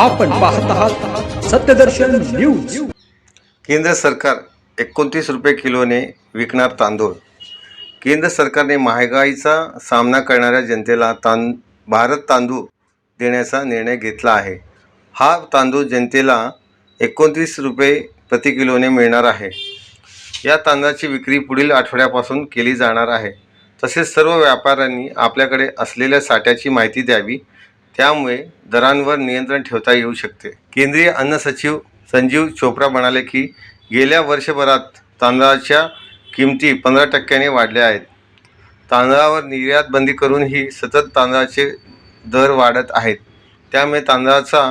आपण पाहत आहात सत्यदर्शन न्यूज. केंद्र सरकार एकोणतीस रुपये किलोने विकणार तांदूळ. केंद्र सरकारने महागाईचा सामना करणाऱ्या जनतेला तां भारत तांदूळ देण्याचा निर्णय घेतला आहे. हा तांदूळ जनतेला एकोणतीस रुपये प्रति किलोने मिळणार आहे. या तांदळाची विक्री पुढील आठवड्यापासून केली जाणार आहे. तसेच सर्व व्यापाऱ्यांनी आपल्याकडे असलेल्या साठ्याची माहिती द्यावी. त्यामुळे दरांवर नियंत्रण ठेवता येऊ शकते. केंद्रीय अन्न सचिव संजीव चोप्रा म्हणाले की गेल्या वर्षभरात तांदळाच्या किमती पंधरा टक्क्याने वाढल्या आहेत. तांदळावर निर्यात बंदी करूनही सतत तांदळाचे दर वाढत आहेत. त्यामुळे तांदळाचा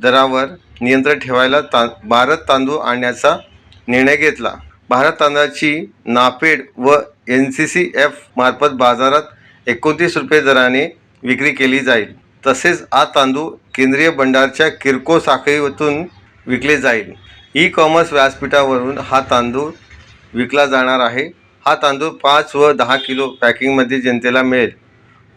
दरावर नियंत्रण ठेवायला ता भारत तांदूळ आणण्याचा निर्णय घेतला. भारत तांदळाची नापेड व एन सी सी एफ मार्फत बाजारात एकोणतीस रुपये दराने विक्री केली जाईल. तसेच हा तांदूळ केंद्रीय भंडारच्या किरकोळ साखळीतून विकले जाईल. ई कॉमर्स व्यासपीठावरून हा तांदूळ विकला जाणार आहे. हा तांदूळ पाच व दहा किलो पॅकिंगमध्ये जनतेला मिळेल.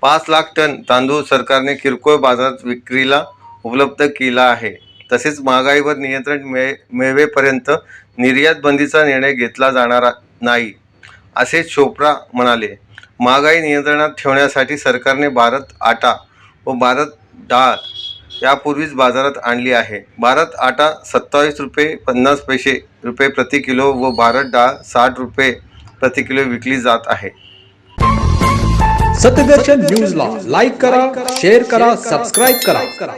पाच लाख टन तांदूळ सरकारने किरकोळ बाजारात विक्रीला उपलब्ध केला आहे. तसेच महागाईवर नियंत्रण मिळे मिळवेपर्यंत निर्यात बंदीचा निर्णय घेतला जाणार नाही असे चोप्रा म्हणाले. महागाई नियंत्रणात ठेवण्यासाठी सरकारने भारत आटा व भारत डाळ यापूर्वीच बाजारात आणली आहे. भारत आटा सत्तावीस रुपये पन्नास पैसे रुपये प्रति किलो व भारत डाळ साठ रुपये प्रति किलो विकली जात आहे. सत्यदर्शन न्यूजला लाईक करा शेअर करा सबस्क्राईब करा.